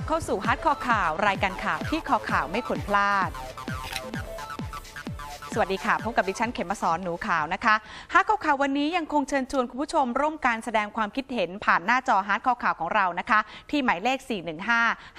รับเข้าสู่ฮัทคอข่าว รายการข่าวที่คอข่าวไม่ควรพลาด สวัสดีค่ะ พบกับดิฉันเขมมาสอนหนูขาวนะคะฮาร์ดข่าววันนี้ยังคงเชิญชวนคุณผู้ชมร่วมการแสดงความคิดเห็นผ่านหน้าจอฮาร์ดข่าวของเรานะคะ ที่หมายเลข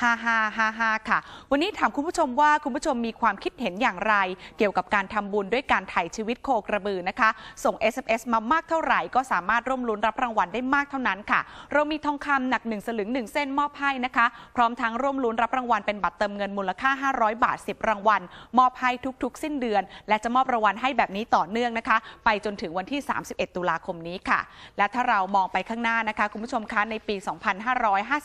4155555 ค่ะ วันนี้ถามคุณผู้ชมว่าคุณผู้ชมมีความคิดเห็นอย่างไร เกี่ยวกับการทำบุญด้วยการถ่ายชีวิตโคกระบือนะคะ ส่ง SMS มามากเท่าไหร่ ก็สามารถร่วมลุ้นรับรางวัลได้มากเท่านั้นค่ะ เรามีทองคำหนัก1สลึง1เส้นมอบให้นะคะ พร้อมทั้งร่วมลุ้นรับรางวัลเป็นบัตรเติมเงินมูลค่า 500 บาท 10 รางวัลมอบให้ทุกๆ สิ้นเดือนและจะมอบรางวัลให้แบบนี้ต่อเนื่องนะคะ ไปจนถึงวันที่ 31 ตุลาคมนี้ค่ะ และถ้าเรามองไปข้างหน้านะคะ คุณผู้ชมคะในปี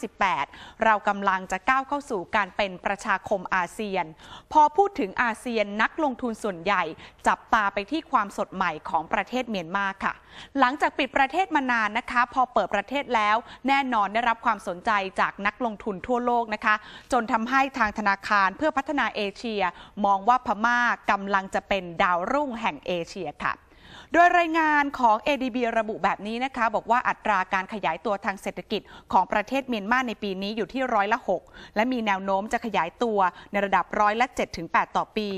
2558 เรากำลังจะก้าวเข้าสู่การเป็นประชาคมอาเซียน พอพูดถึงอาเซียนนักลงทุนส่วนใหญ่ จับตาไปที่ความสดใหม่ของประเทศเมียนมาค่ะ หลังจากปิดประเทศมานานนะคะ พอเปิดประเทศแล้วแน่นอนได้รับความสนใจจากนักลงทุนทั่วโลกนะคะ จนทำให้ทางธนาคารเพื่อพัฒนาเอเชีย มองว่าพม่ากำลังจะเป็นดาวรุ่งแห่งเอเชียค่ะ โดยรายงานของ ADB ระบุแบบนี้นะคะ บอกว่าอัตราการขยายตัวทางเศรษฐกิจของประเทศเมียนมาในปีนี้อยู่ที่ร้อยละ 6 และมีแนวโน้มจะขยายตัวในระดับร้อยละ7ถึง8ต่อปี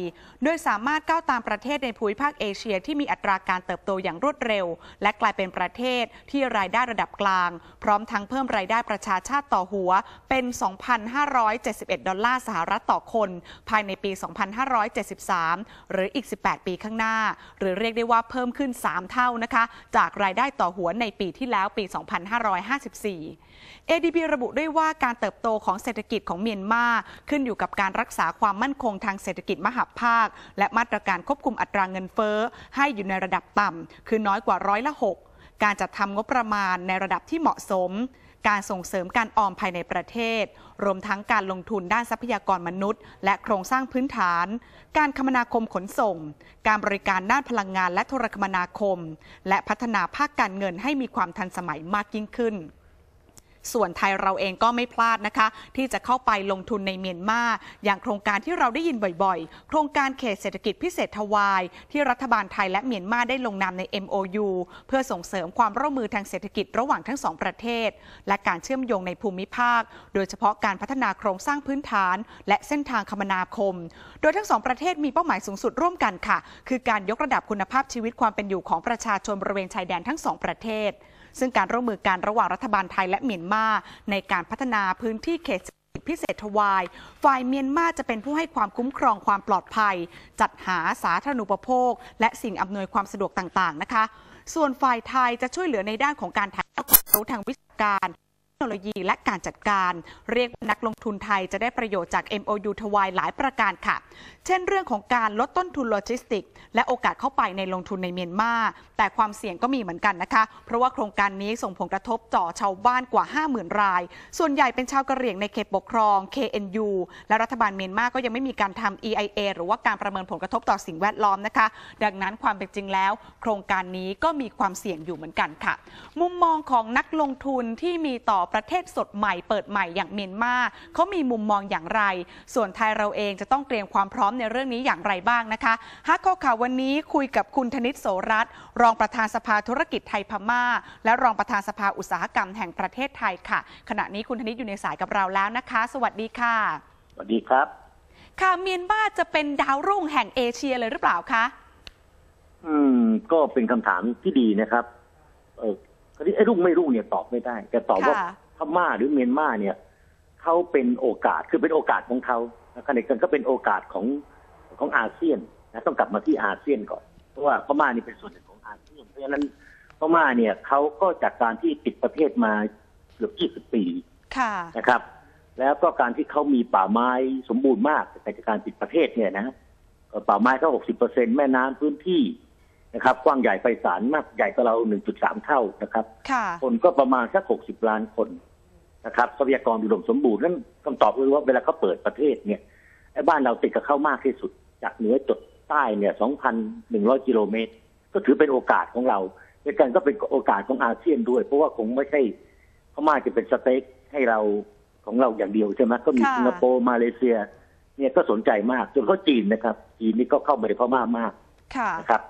โดยสามารถก้าวตามประเทศในภูมิภาคเอเชีย ที่มีอัตราการเติบโตอย่างรวดเร็ว และกลายเป็นประเทศที่รายได้ระดับกลาง พร้อมทั้งเพิ่มรายได้ประชาชาติต่อหัวเป็น 2,571 ดอลลาร์สหรัฐต่อคน ภายในปี 2573 หรืออีก 18 ปีข้างหน้า หรือเรียกได้ว่าเพิ่มขึ้น 3 เท่านะคะ จากรายได้ต่อหัวในปีที่แล้วปี 2554 ADB ระบุด้วยว่าการเติบโตของเศรษฐกิจของเมียนมาขึ้นอยู่กับการรักษาความมั่นคงทางเศรษฐกิจมหาภาค และมาตรการควบคุมอัตราเงินเฟ้อ ให้อยู่ในระดับต่ำคือน้อยกว่าร้อยละ 6 การจัดทำงบประมาณในระดับที่เหมาะสม การส่งเสริมการออมภายในประเทศ รวมทั้งการลงทุนด้านทรัพยากรมนุษย์ และโครงสร้างพื้นฐาน การคมนาคมขนส่ง การบริการด้านพลังงานและโทรคมนาคม และพัฒนาภาคการเงินให้มีความทันสมัยมากยิ่งขึ้น ส่วนไทยเราเองก็ไม่พลาดนะคะ ที่จะเข้าไปลงทุนในเมียนมาอย่างโครงการที่เราได้ยินบ่อยๆ โครงการเขตเศรษฐกิจพิเศษทวาย ที่รัฐบาลไทยและเมียนมาได้ลงนามใน MOU เพื่อส่งเสริมความร่วมมือทางเศรษฐกิจระหว่างทั้งสองประเทศ และการเชื่อมโยงในภูมิภาค โดยเฉพาะการพัฒนาโครงสร้างพื้นฐาน และเส้นทางคมนาคม โดยทั้งสองประเทศมีเป้าหมายสูงสุดร่วมกันค่ะ คือการยกระดับคุณภาพชีวิตความเป็นอยู่ของประชาชนบริเวณชายแดนทั้งสองประเทศ ซึ่งการร่วมมือกันระหว่างรัฐบาลไทยและเมียนมาในการพัฒนาพื้นที่เขตพิเศษทวาย ฝ่ายเมียนมาจะเป็นผู้ให้ความคุ้มครองความปลอดภัย จัดหาสาธารณูปโภค และสิ่งอำนวยความสะดวกต่างๆนะคะ ส่วนฝ่ายไทยจะช่วยเหลือในด้านของการถ่ายทอดความรู้ทางวิชาการ โนโลยีและการจัดการ เรียกว่านักลงทุนไทยจะได้ประโยชน์จาก MOU ทวายหลายประการค่ะ เช่นเรื่องของการลดต้นทุนโลจิสติก และโอกาสเข้าไปในลงทุนในเมียนมาแต่ความเสี่ยงก็มีเหมือนกันนะคะ เพราะว่าโครงการนี้ส่งผลกระทบต่อชาวบ้านกว่า 50,000 ราย ส่วนใหญ่เป็นชาวกะเหรี่ยงในเขตปกครอง KNU และรัฐบาลเมียนมาก็ยังไม่มีการทำ EIA หรือว่าการประเมินผลกระทบต่อสิ่งแวดล้อมนะคะ ดังนั้นความเป็นจริงแล้ว โครงการนี้ก็มีความเสี่ยงอยู่เหมือนกันค่ะ มุมมองของนักลงทุนที่มีต่อประเทศสดใหม่เปิดใหม่อย่างเมียนมาเขามีมุมมองอย่างไร ส่วนไทยเราเองจะต้องเตรียมความพร้อมในเรื่องนี้อย่างไรบ้างนะคะฮักข้อข่าววันนี้คุยกับคุณธนิตโสรัตน์รองประธานสภาธุรกิจไทยพม่า และรองประธานสภาอุตสาหกรรมแห่งประเทศไทยค่ะ ขณะนี้คุณธนิตอยู่ในสายกับเราแล้วนะคะ สวัสดีค่ะ สวัสดีครับ ค่ะเมียนมาจะเป็นดาวรุ่งแห่งเอเชียเลยหรือเปล่าคะ อืม ก็เป็นคำถามที่ดีนะครับเออ คราวนี้ไอ้รุ่งไม่รุ่งเนี่ยตอบไม่ได้ แต่ตอบว่าค่ะพม่าหรือเมียนมาเนี่ยเขาเป็นโอกาสคือเป็นโอกาสของเขาขณะเดียวกันก็เป็นโอกาสของของอาเซียนนะต้องกลับมาที่อาเซียนก่อน เพราะว่าพม่านี่เป็นส่วนหนึ่งของอาเซียนเพราะฉะนั้นพม่าเนี่ยเขาก็จากการที่ปิดประเทศมาเกือบ 20 ปีค่ะนะครับ แล้วก็การที่เขามีป่าไม้สมบูรณ์มากแต่จากการปิดประเทศเนี่ยนะเอ่อป่าไม้ก็หกสิบเปอร์เซ็นแม่น้ำพื้นที่ นะครับ กว้างใหญ่ไพศาลมากใหญ่กว่าเราหนึ่งจุดสามเท่านะครับ ค่ะ คนก็ประมาณสักหกสิบล้านคนนะครับทรัพยากรอุดมสมบูรณ์นั่นคำตอบคือว่าเวลาเขาเปิดประเทศเนี่ยไอ้บ้านเราติดกับเขามากที่สุด จากเหนือจดใต้เนี่ยสองพันหนึ่งร้อยกิโลเมตร ก็ถือเป็นโอกาสของเราในการก็เป็นโอกาสของอาเซียนด้วย เพราะว่าคงไม่ใช่พม่าจะเป็นสเต็กให้เราของเราอย่างเดียวใช่ไหมก็มีค่ะสิงคโปร์มาเลเซีย เนี่ยก็สนใจมากจนเขาจีนนะครับ จีนนี่ก็เข้ามาในพม่ามากค่ะนะครับ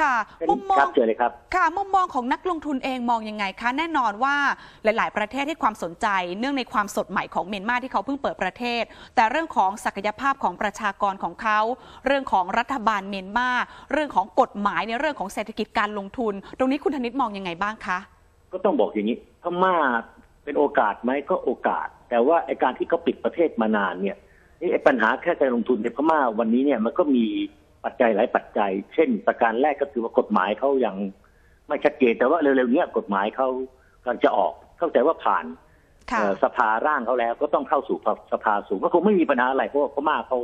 ค่ะมุมมอครังบเจอเลยครับค่ะมุมมองของนักลงทุนเองมองยังไงคะแน่นอนว่าหลาย ๆ ประเทศให้ความสนใจ เนื่องในความสดใหม่ของเมียนมาที่เขาเพิ่งเปิดประเทศ แต่เรื่องของศักยภาพของประชากรของเขา เรื่องของรัฐบาลเมียนมาเรื่องของกฎหมายในเรื่องของเศรษฐกิจการลงทุน ตรงนี้คุณธนิตมองยังไงบ้างคะก็ต้องบอกอย่างนี้พม่าเป็นโอกาสไหมก็โอกาส แต่ว่าไอการที่เขาปิดประเทศมานานเนี่ยนี่ไอปัญหาแค่การลงทุนในพม่าวันนี้เนี่ยมันก็มี ปัจจัยหลายปัจจัย เช่น ประการแรกก็คือว่ากฎหมายเขายังไม่ชัดเจนแต่ว่าเร็วๆเนี้ยกฎหมายเขากำลังจะออก เข้าใจว่าผ่านค่ะเอ่อสภาร่างเขาแล้ว ก็ต้องเข้าสู่สภาสูงก็คงไม่มีปัญหาอะไรเพราะว่าพม่าเขา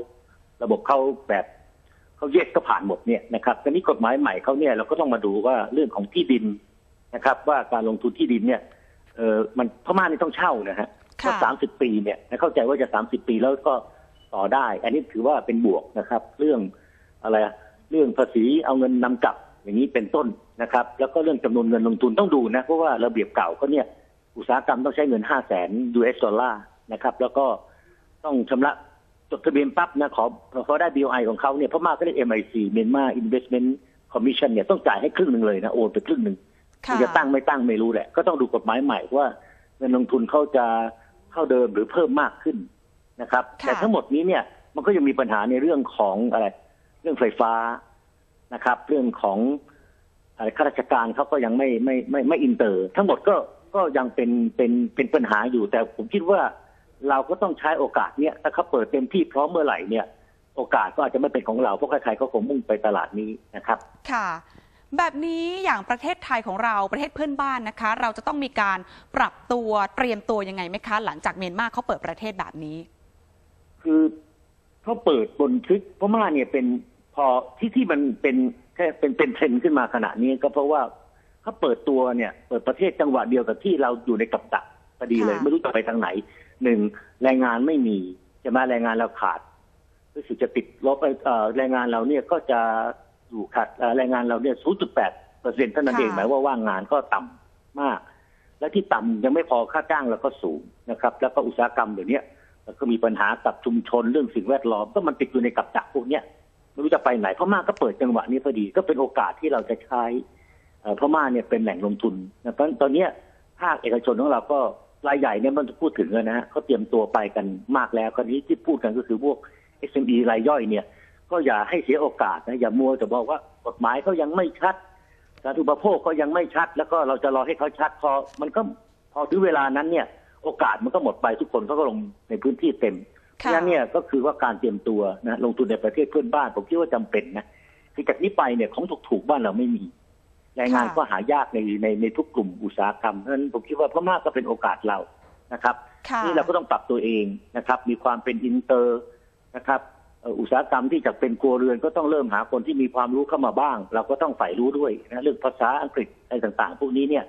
ระบบเขาแบบเขาเย็ดก็ผ่านหมดเนี่ยนะครับทีนี้กฎหมายใหม่เขาเนี่ยเราก็ต้องมาดูว่าเรื่องของที่ดินนะครับ ว่าการลงทุนที่ดินเนี่ยเออมันพม่านี่ต้องเช่านะฮะค่ะก็สามสิบปีเนี่ยเข้าใจว่าจะสามสิบปีแล้วก็ต่อได้ อันนี้ถือว่าเป็นบวกนะครับ เรื่อง อะไรอะเรื่องภาษีเอาเงินนำกลับอย่างนี้เป็นต้นนะครับ แล้วก็เรื่องจำนวนเงินลงทุนต้องดูนะเพราะว่าระเบียบเก่าก็เนี่ยอุตสาหกรรมต้องใช้เงินห้าแสน US ดอลลาร์นะครับ แล้วก็ต้องชำระจดทะเบียนปั๊บนะขอพอได้ BOI ของเขาเนี่ยพม่าก็เรียก MIC Myanmar Investment Commission เนี่ยต้องจ่ายให้ครึ่งหนึ่งเลยนะโอนไปครึ่งหนึ่งค่ะจะตั้งไม่ตั้งไม่รู้แหละ ก็ต้องดูกฎหมายใหม่ว่าเงินลงทุนเขาจะเท่าเดิมหรือเพิ่มมากขึ้นนะครับค่ะแต่ทั้งหมดนี้เนี่ยมันก็ยังมีปัญหาในเรื่องของอะไร เรื่องไฟฟ้านะครับ เรื่องของอะไรข้าราชการเขาก็ยังไม่ไม่ไม่ไม่อินเตอร์ ทั้งหมดก็ก็ยังเป็นเป็นเป็นปัญหาอยู่ แต่ผมคิดว่าเราก็ต้องใช้โอกาสเนี้ยถ้าเขาเปิดเต็มที่พร้อมเมื่อไหร่เนี่ย โอกาสก็อาจจะไม่เป็นของเราเพราะใครๆก็คงมุ่งไปตลาดนี้นะครับ ค่ะ แบบนี้อย่างประเทศไทยของเราประเทศเพื่อนบ้านนะคะ เราจะต้องมีการปรับตัวเตรียมตัวยังไงไหมคะ หลังจากเมียนมาเขาเปิดประเทศแบบนี้ คือเขาเปิดบนทริกพม่าเนี่ยเป็น พอที่ที่มันเป็นแค่เป็นเป็นเทรนด์ขึ้นมาขณะนี้ก็เพราะว่าเขาเปิดตัวเนี่ยเปิดประเทศจังหวะเดียวกับที่เราอยู่ในกับดักพอดีเลยค่ะไม่รู้จะไปทางไหนหนึ่งแรงงานไม่มีใช่ไหมแรงงานเราขาดรู้สึกจะติดลบไปเอ่อแรงงานเราเนี่ยก็จะอยู่ขาดเอ่อแรงงานเราเนี่ย 0.8เปอร์เซ็นต์เท่านั้นเองหมายว่าว่างงานก็ต่ำมาก และที่ต่ำยังไม่พอค่าจ้างเราก็สูงนะครับ แล้วก็อุตสาหกรรมเดี๋ยวนี้แล้วก็มีปัญหากับชุมชนเรื่องสิ่งแวดล้อมก็มันติดอยู่ในกับดักพวกเนี้ย ไม่รู้จะไปไหนพม่าก็เปิดจังหวะนี้พอดีก็เป็นโอกาสที่เราจะใช้พม่าเนี่ยเป็นแหล่งลงทุนนะตอนตอนนี้ภาคเอกชนของเราก็รายใหญ่เนี่ยมันจะพูดถึงแล้วนะฮะเขาเตรียมตัวไปกันมากแล้วคราวนี้ที่พูดกันก็คือพวก SME รายย่อยเนี่ย ก็อย่าให้เสียโอกาสนะอย่ามัวแต่บอกว่ากฎหมายเขายังไม่ชัดการอุปโภคเขายังไม่ชัด แล้วก็เราจะรอให้เขาชัดพอมันก็พอถึงเวลานั้นเนี่ย โอกาสมันก็หมดไปทุกคนเขาก็ลงในพื้นที่เต็ม เพราะฉะนั้นเนี่ยก็คือว่าการเตรียมตัวนะลงทุนในประเทศเพื่อนบ้านผมคิดว่าจำเป็นนะคือจากนี้ไปเนี่ยของถูกๆบ้านเราไม่มีแรงงานค่ะก็หายากในในในทุกกลุ่มอุตสาหกรรมเพราะฉะนั้นผมคิดว่าพม่าก็เป็นโอกาสเรานะครับค่ะนี่เราก็ต้องปรับตัวเองนะครับ มีความเป็นอินเตอร์นะครับเอ่ออุตสาหกรรมที่จะเป็นครัวเรือนก็ต้องเริ่มหาคนที่มีความรู้เข้ามาบ้าง เราก็ต้องใฝ่รู้ด้วยนะเรื่องภาษาอังกฤษอะไรต่างๆ พวกนี้เนี่ย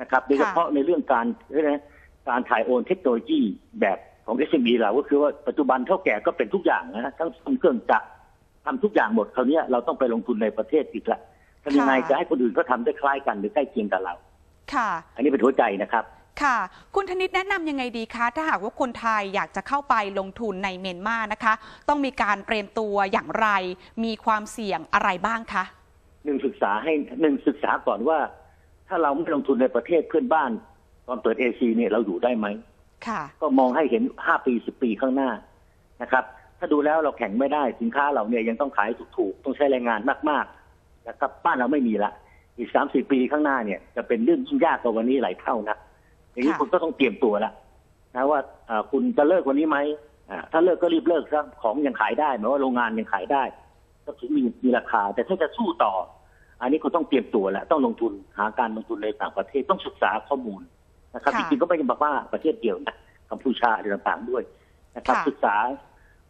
นะครับโดยเฉพาะในเรื่องการเรียกนะการถ่ายโอนเทคโนโลยีแบบ ของ SME เราก็คือว่าปัจจุบันเท่าแก่ก็เป็นทุกอย่างนะทั้งทำเครื่องจักรทำทุกอย่างหมดคราวเนี้ยเราต้องไปลงทุนในประเทศอีกละทำยังไงค่ะจะให้คนอื่นก็ทำได้คล้ายกันหรือใกล้เคียงกับเรา ค่ะ อันนี้เป็นหัวใจนะครับ ค่ะ คุณธนิตแนะนำยังไงดีคะ ถ้าหากว่าคนไทยอยากจะเข้าไปลงทุนในเมียนมานะคะ ต้องมีการเตรียมตัวอย่างไร มีความเสี่ยงอะไรบ้างคะหนึ่งศึกษาให้หนึ่งศึกษาก่อนว่า ถ้าเราไม่ลงทุนในประเทศเพื่อนบ้าน ตอนเปิดเอซีเนี่ยเราอยู่ได้ไหมค่ะ ก็มองให้เห็นห้าปีสิบปีข้างหน้านะครับ ถ้าดูแล้วเราแข่งไม่ได้สินค้าเราเนี่ยยังต้องขายถูกๆ ต้องใช้แรงงานมากๆนะครับบ้านเราไม่มีละอีกสามสี่ปีข้างหน้าเนี่ยจะเป็นเรื่องยิ่งยากกว่าวันนี้หลายเท่านะอย่างนี้ค่ะคุณก็ต้องเตรียมตัวละนะว่าอ่าคุณจะเลิกวันนี้ไหมอ่าถ้าเลิกก็รีบเลิกซะของยังขายได้หมายว่าโรงงานยังขายได้ก็ถือมีมีราคา แต่ถ้าจะสู้ต่อ อันนี้คุณต้องเตรียมตัวแล้วต้องลงทุนหาการลงทุนในต่างประเทศต้องศึกษาข้อมูล นะครับค่ะจริงๆก็ไม่ใช่บอกว่าประเทศเดียวนะกัมพูชาอะไรต่างๆด้วยนะครับค่ะศึกษา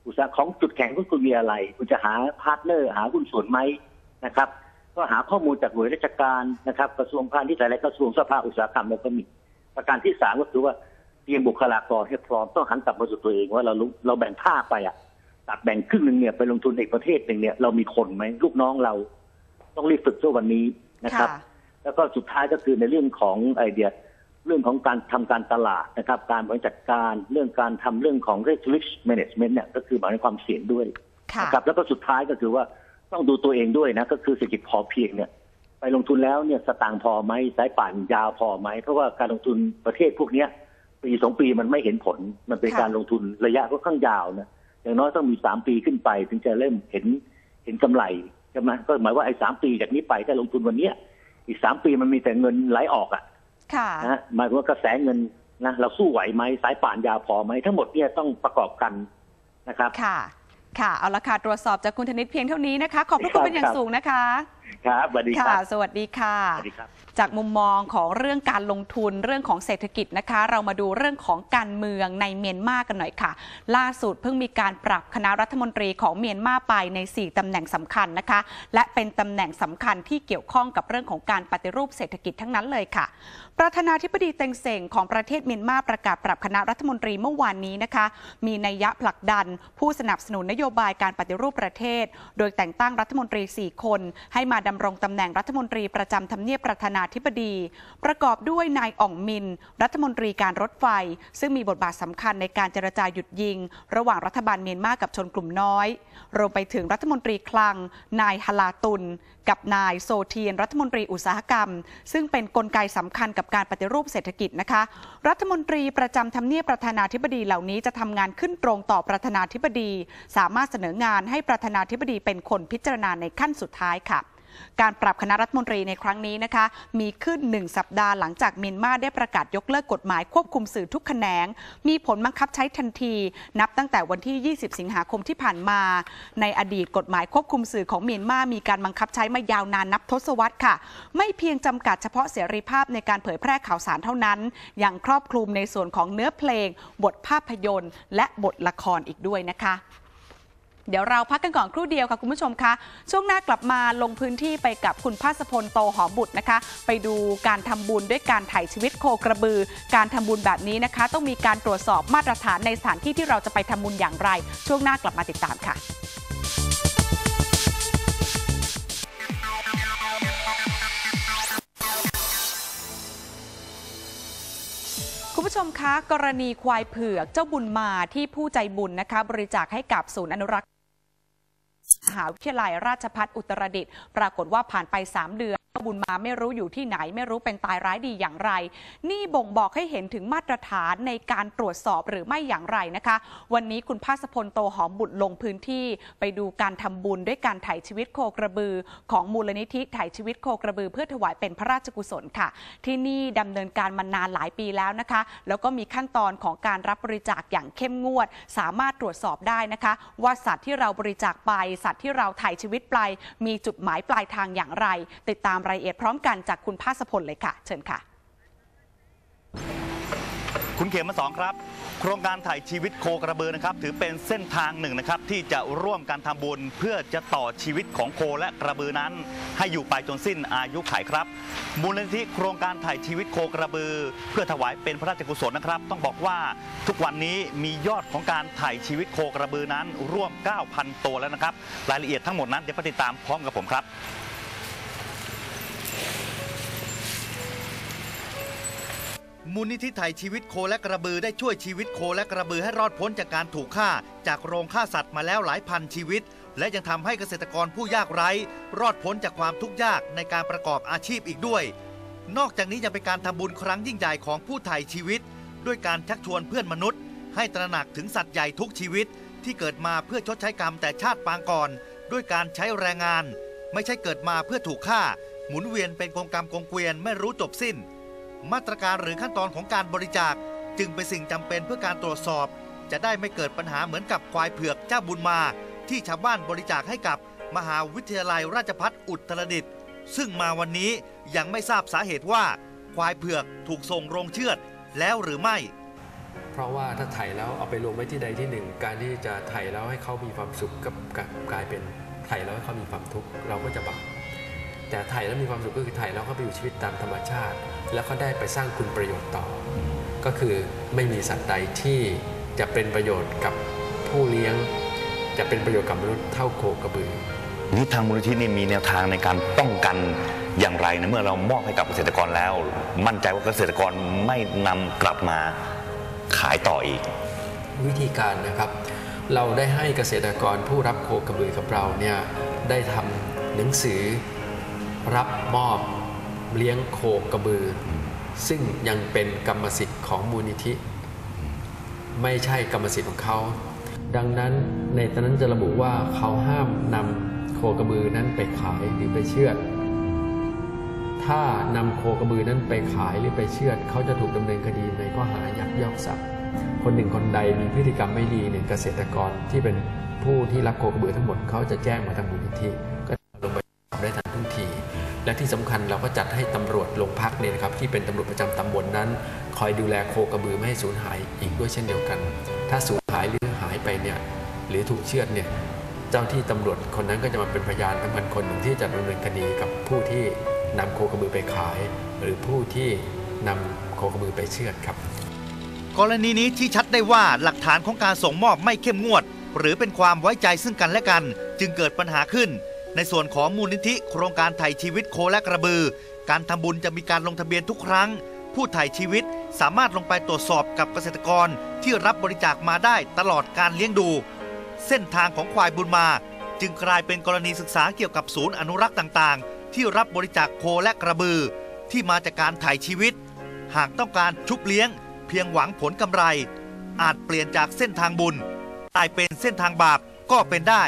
อุตสาหของจุดแข็งของคุณมีอะไร คุณจะหาพาร์ทเนอร์ หาหุ้นส่วนไหมนะครับ ก็หาข้อมูลจากหน่วยราชการนะครับ กระทรวงพาณิชย์หลายๆกระทรวงสภาอุตสาหกรรมแล้วก็มี ประการที่สามก็คือว่าเตรียมบุคลากรให้พร้อมต้องหันกลับมาสู่ตัวเองว่าเรารู้เราแบ่งภาคไปอะตัดแบ่งครึ่งหนึ่งเนี่ยไปลงทุนในประเทศหนึ่งเนี่ยเรามีคนไหมลูกน้องเรา ต้องรีบฝึกเพื่อวันนี้นะครับค่ะแล้วก็สุดท้ายก็คือในเรื่องของไอเดีย เรื่องของการทำการตลาดนะครับ การบริหารจัดการเรื่องการทำเรื่องของ risk management เนี่ยก็คือหมายถึงความเสี่ยงด้วยค่ะนะครับแล้วก็สุดท้ายก็คือว่าต้องดูตัวเองด้วยนะก็คือเศรษฐกิจพอเพียงเนี่ย ไปลงทุนแล้วเนี่ยสตางค์พอไหมสายป่านยาวพอไหมเพราะว่าการลงทุนประเทศพวกเนี้ยปีสองปีมันไม่เห็นผล มันเป็นค่ะการลงทุนระยะค่อนข้างยาวนะอย่างน้อยต้องมีสามปีขึ้นไป ถึงจะเริ่มเห็นเห็นกำไรใช่ไหมก็หมายว่าไอ้สามปีจากนี้ไปถ้าลงทุนวันเนี้ยอีกสามปีมันมีแต่เงินไหลออกอะค่ะ นะฮะหมายความว่ากระแสเงินนะเราสู้ไหวไหมสายป่านยาวพอไหมทั้งหมดเนี่ยต้องประกอบกันนะครับ ค่ะ ค่ะ เอาละค่ะ ตรวจสอบจากคุณธนิตเพียงเท่านี้นะคะ ขอบพระคุณเป็นอย่างครับสูงนะคะ ครับสวัสดีคค่ะ รับ สวัสดีค่ะ สวัสดีครับ จากมุมมองของเรื่องการลงทุนเรื่องของเศรษฐกิจนะคะ เรามาดูเรื่องของการเมืองในเมียนมากันหน่อยค่ะ ล่าสุดเพิ่งมีการปรับคณะรัฐมนตรีของเมียนมาไปใน 4ตำแหน่งสำคัญนะคะ และเป็นตำแหน่งสำคัญที่เกี่ยวข้องกับเรื่องของการปฏิรูปเศรษฐกิจทั้งนั้นเลยค่ะ ประธานาธิบดีเต็งเส่งของประเทศเมียนมาประกาศปรับคณะรัฐมนตรีเมื่อวานนี้นะคะ มีนัยยะผลักดัน ผู้สนับสนุนนโยบายการปฏิรูปประเทศ โดยแต่งตั้งรัฐมนตรี 4 คน ให้มาดำรงตำแหน่งรัฐมนตรีประจำทำเนียบประธานาธิบดี ประกอบด้วยนายอ่องมิน รัฐมนตรีการรถไฟ ซึ่งมีบทบาทสำคัญในการเจรจาหยุดยิง ระหว่างรัฐบาลเมียนมากับชนกลุ่มน้อย รวมไปถึงรัฐมนตรีคลัง นายฮลาตุน กับนายโซเทียน รัฐมนตรีอุตสาหกรรม ซึ่งเป็นนกลไกสำคัญกับการปฏิรูปเศรษฐกิจนะคะ รัฐมนตรีประจำทำเนียบประธานาธิบดีเหล่านี้จะทำงานขึ้นตรงต่อประธานาธิบดี สามารถเสนองานให้ประธานาธิบดีเป็นคนพิจารณาในขั้นสุดท้ายค่ะ การปรับคณะรัฐมนตรีในครั้งนี้นะคะ มีขึ้นหนึ่งสัปดาห์หลังจากเมียนมาได้ประกาศยกเลิกกฎหมายควบคุมสื่อทุกแขนง มีผลบังคับใช้ทันที นับตั้งแต่วันที่ 20 สิงหาคมที่ผ่านมา ในอดีตกฎหมายควบคุมสื่อของเมียนมา มีการบังคับใช้มายาวนานนับทศวรรษค่ะ ไม่เพียงจำกัดเฉพาะเสรีภาพในการเผยแพร่ข่าวสารเท่านั้น ยังครอบคลุมในส่วนของเนื้อเพลง บทภาพยนตร์ และบทละครอีกด้วยนะคะ เดี๋ยวเราพักกันก่อนครู่เดียวค่ะคุณผู้ชมคะ ช่วงหน้ากลับมาลงพื้นที่ไปกับคุณภาสพลโตหอมบุตรนะคะ ไปดูการทำบุญด้วยการถ่ายชีวิตโคกระบือ การทำบุญแบบนี้นะคะ ต้องมีการตรวจสอบมาตรฐานในสถานที่ที่เราจะไปทำบุญอย่างไร ช่วงหน้ากลับมาติดตามค่ะคุณผู้ชมคะ กรณีควายเผือกเจ้าบุญมาที่ผู้ใจบุญนะคะ บริจาคให้กับศูนย์อนุรักษ์ หาวิทยาลัยราชพัฒอุตรดิตถ์ปรากฏว่าผ่านไป 3 เดือน บุญมาไม่รู้อยู่ที่ไหน ไม่รู้เป็นตายร้ายดีอย่างไร นี่บ่งบอกให้เห็นถึงมาตรฐานในการตรวจสอบหรือไม่อย่างไรนะคะ วันนี้คุณภาสพลโตหอมบุตรลงพื้นที่ ไปดูการทำบุญด้วยการถ่ายชีวิตโคกระบือ ของมูลนิธิถ่ายชีวิตโคกระบือ เพื่อถวายเป็นพระราชกุศลค่ะ ที่นี่ดำเนินการมานานหลายปีแล้วนะคะ แล้วก็มีขั้นตอนของการรับบริจาคอย่างเข้มงวด สามารถตรวจสอบได้นะคะ ว่าสัตว์ที่เราบริจาคไปสัตว์ที่เราถ่ายชีวิตไปมีจุดหมายปลายทางอย่างไร ติดตามรายละเอียดพร้อมกันจากคุณภาสพลเลยค่ะ เชิญค่ะ คุณเขมมาสองครับ โครงการถ่ายชีวิตโคกระเบือนะครับ ถือเป็นเส้นทางหนึ่งนะครับ ที่จะร่วมกันทำบุญเพื่อจะต่อชีวิตของโคและกระเบือนั้น ให้อยู่ไปจนสิ้นอายุขัยครับ มูลนิธิโครงการถ่ายชีวิตโคกระบือ เพื่อถวายเป็นพระราชกุศลนะครับ ต้องบอกว่าทุกวันนี้มียอดของการถ่ายชีวิตโคกระบือนั้น ร่วม 9,000 ตัวแล้วนะครับ รายละเอียดทั้งหมดนั้นเดี๋ยวไปติดตามพร้อมกับผมครับ มูลนิธิไทยชีวิตโคและกระบือได้ช่วยชีวิตโคและกระบือให้รอดพ้นจากการถูกฆ่า จากโรงฆ่าสัตว์มาแล้วหลายพันชีวิต และยังทำให้เกษตรกรผู้ยากไร้ รอดพ้นจากความทุกข์ยากในการประกอบอาชีพอีกด้วย นอกจากนี้ยังเป็นการทำบุญครั้งยิ่งใหญ่ของผู้ไทยชีวิต ด้วยการชักชวนเพื่อนมนุษย์ ให้ตระหนักถึงสัตว์ใหญ่ทุกชีวิต ที่เกิดมาเพื่อชดใช้กรรมแต่ชาติปางก่อน ด้วยการใช้แรงงาน ไม่ใช่เกิดมาเพื่อถูกฆ่า หมุนเวียนเป็นกงกรรมกงเกวียนไม่รู้จบสิ้น มาตรการหรือขั้นตอนของการบริจาค จึงเป็นสิ่งจำเป็นเพื่อการตรวจสอบ จะได้ไม่เกิดปัญหาเหมือนกับควายเผือกเจ้าบุญมา ที่ชาวบ้านบริจาคให้กับมหาวิทยาลัยราชภัฏอุตรดิตถ์ซึ่งมาวันนี้ยังไม่ทราบสาเหตุว่า ควายเผือกถูกส่งโรงเชือดแล้วหรือไม่ เพราะว่าถ้าไถแล้วเอาไปรวมไว้ที่ใดที่หนึ่ง การที่จะไถแล้วให้เขามีความสุขกับกับกลายเป็นไถแล้วให้เขามีความทุกข์เราก็จะบาปแต่ไถแล้วมีความสุขก็คือไถแล้วเขาไปอยู่ชีวิตตามธรรมชาติ แล้วเขาได้ไปสร้างคุณประโยชน์ต่อ ก็คือไม่มีสัตว์ใดที่จะเป็นประโยชน์กับผู้เลี้ยง จะเป็นประโยชน์กับมนุษย์เท่าโคกระบือนี่ทางมูลนิธินี่มีแนวทางในการป้องกันอย่างไรนะเมื่อเรามอบให้กับเกษตรกรแล้ว มั่นใจว่าเกษตรกรไม่นำกลับมาขายต่ออีก วิธีการนะครับ เราได้ให้เกษตรกรผู้รับโคกระบือกับเราเนี่ยได้ทำหนังสือรับมอบ เลี้ยงโคกระบือ ซึ่งยังเป็นกรรมสิทธิ์ของมูลนิธิ ไม่ใช่กรรมสิทธิ์ของเขา ดังนั้นในตอนนั้นจะระบุว่าเขาห้ามนำโคกระบือนั้นไปขายหรือไปเชือด ถ้านำโคกระบือนั้นไปขายหรือไปเชือด เขาจะถูกดำเนินคดีในข้อหายักยอกทรัพย์ คนหนึ่งคนใดมีพฤติกรรมไม่ดีเนี่ยเกษตรกรที่เป็นผู้ที่รับโคกระบือทั้งหมดเขาจะแจ้งมาทางมูลนิธิ ได้ทันท่วงที และที่สำคัญเราก็จัดให้ตำรวจโรงพักเนี่ยนะครับที่เป็นตำรวจประจำตำบลนั้น คอยดูแลโคกระบือไม่ให้สูญหายอีกด้วยเช่นเดียวกัน ถ้าสูญหายหรือหายไปเนี่ยหรือถูกเชือดเนี่ยเจ้าที่ตำรวจคนนั้นก็จะมาเป็นพยานสำคัญคนหนึ่งที่จะดำเนินคดีกับผู้ที่นำโคกระบือไปขาย หรือผู้ที่นำโคกระบือไปเชือดครับ กรณีนี้ที่ชัดได้ว่าหลักฐานของการส่งมอบไม่เข้มงวด หรือเป็นความไว้ใจซึ่งกันและกัน จึงเกิดปัญหาขึ้น ในส่วนของมูลนิธิโครงการไถ่ชีวิตโคและกระบือ การทำบุญจะมีการลงทะเบียนทุกครั้ง ผู้ไถ่ชีวิตสามารถลงไปตรวจสอบกับเกษตรกรที่รับบริจาคมาได้ตลอดการเลี้ยงดู เส้นทางของควายบุญมา จึงกลายเป็นกรณีศึกษาเกี่ยวกับศูนย์อนุรักษ์ต่างๆ ที่รับบริจาคโคและกระบือ ที่มาจากการถ่ายชีวิต หากต้องการชุบเลี้ยง เพียงหวังผลกำไร อาจเปลี่ยนจากเส้นทางบุญกลายเป็นเส้นทางบาปก็เป็นได้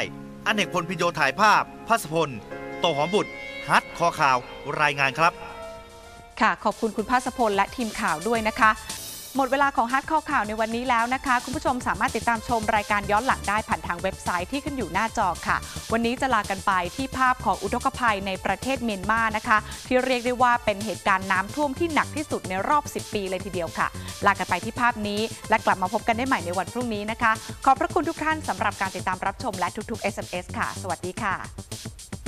อนเนกพลพิโยถ่ายภาพพัสพล โตหอมบุตรฮัทคอข่าวรายงานครับ ค่ะ ขอบคุณคุณพัสพลและทีมข่าวด้วยนะคะ หมดเวลาของฮัทข้อข่าวในวันนี้แล้วนะคะ คุณผู้ชมสามารถติดตามชมรายการย้อนหลังได้ผ่านทางเว็บไซต์ที่ขึ้นอยู่หน้าจอค่ะ วันนี้จะลากันไปที่ภาพของอุทกภัยในประเทศเมียนมานะคะ ที่เรียกได้ว่าเป็นเหตุการณ์น้ำท่วมที่หนักที่สุดในรอบ 10 ปีเลยทีเดียวค่ะ ลากันไปที่ภาพนี้ และกลับมาพบกันได้ใหม่ในวันพรุ่งนี้นะคะ ขอบพระคุณทุกท่านสำหรับการติดตามรับชมและทุกๆ SMS ค่ะ สวัสดีค่ะ